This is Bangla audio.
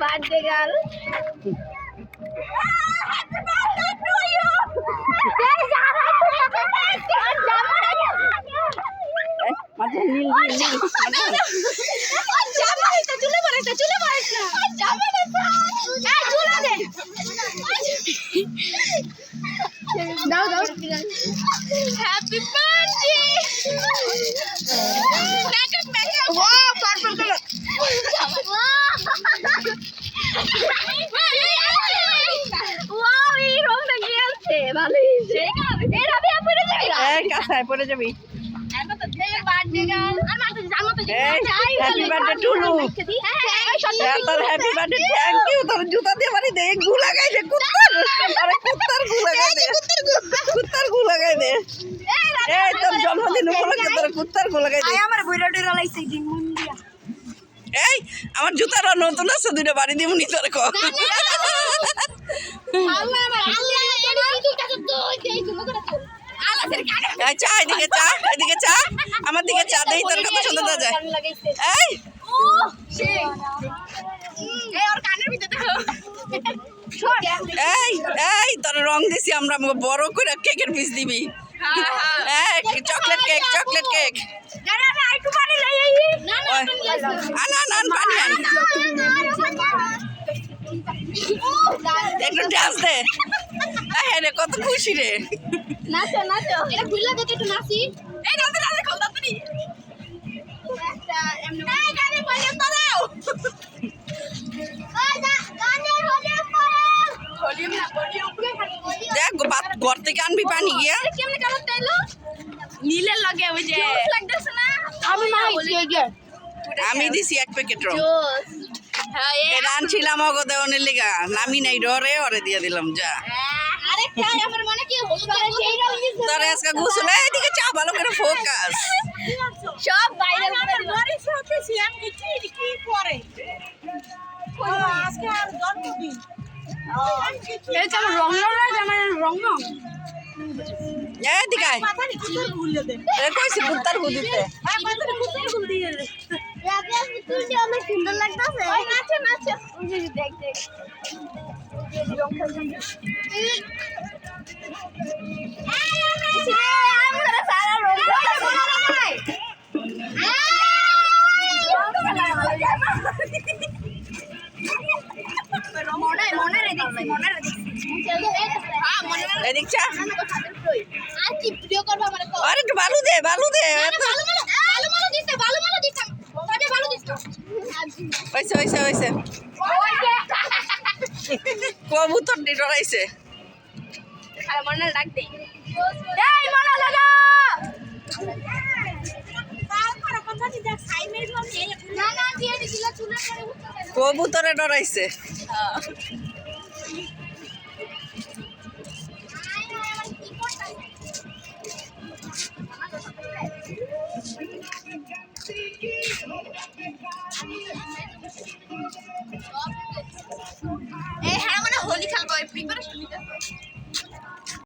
বার্থডে গার্ল চুলে দে। জুতা দিয়ে বাড়ি দে গু লাগাই দে কুত্তার আরে কুত্তার গু লাগাই দে কুত্তার গু লাগাই দে এই তোর জন্মদিন উপলক্ষে তোর কুত্তার গু লাগাই দে আমার বইরা ডেরা লাইছে মুন্ডিয়া এই আমার জুতাটা নতুন আছে দুইটা বাড়ি দিব নি তোর কো আল্লাহ আমার আল্লাহ চা এদিকে চা এদিকে চা। আমার দিকে চা দেই তোর কথা শুনতে দা যায়। এই! এই এই, তোর রং দিছি আমরা বড় করে কেকের পিস দিবি। চকলেট কেক চকলেট কেক আন আন পানি আন। একটু ডান্স দে। হ্যাঁ রে কত খুশি রে। নাচো নাচো। এটা দেখে একটু নাচি। এই নাচতে নাচতে খোল তাড়াতাড়ি। দেখ ঘর থেকে আনবি পানি গিয়া তাইলো নীলের লগে ওই যে আমি দিছি এক প্যাকেট জোস। এটা আনছিলাম অগো দেওয়ানের লিগা। নামি নাই ডরে ওরে দিয়ে দিলাম যা। মনে রং তোর আজকে গোসল এদিকে চা ভালো করে ফোকাস সব ভাইরাল করে দিল বাড়ির সাথে সিয়াম কি কি করে আজকে আর জন্মদিন। এই যে আমার রং রং রং রং। এদিকে আয়। মাথা নিচে ভুলে দে। এ কইছি কুত্তার গুদিতে মাথা কুত্তার ভুল দিয়ে দে। অনেক সুন্দর লাগতেছে। দেখ দেখ মনে মনে মনে হ্যাঁ মনে মানে আরে বালু দে বালু দে ভালো ভালো ভালো ভালো দিতে ভালো ভালো দিতে কবে ভালো দিতে হইছে হইছে হইছে কবুতর দি ডরাইছে আর মনে ডাক দেই এই মনে লাগা তারপরে কথা দিতে সাইমের জন্য না না দিয়ে হয়েছে হয়েছে কবুতর উঠতে কবুতরে ডরাইছে এই হ্যাঁ মানে হোলি খেলব এই প্রিপারেশন নিতে।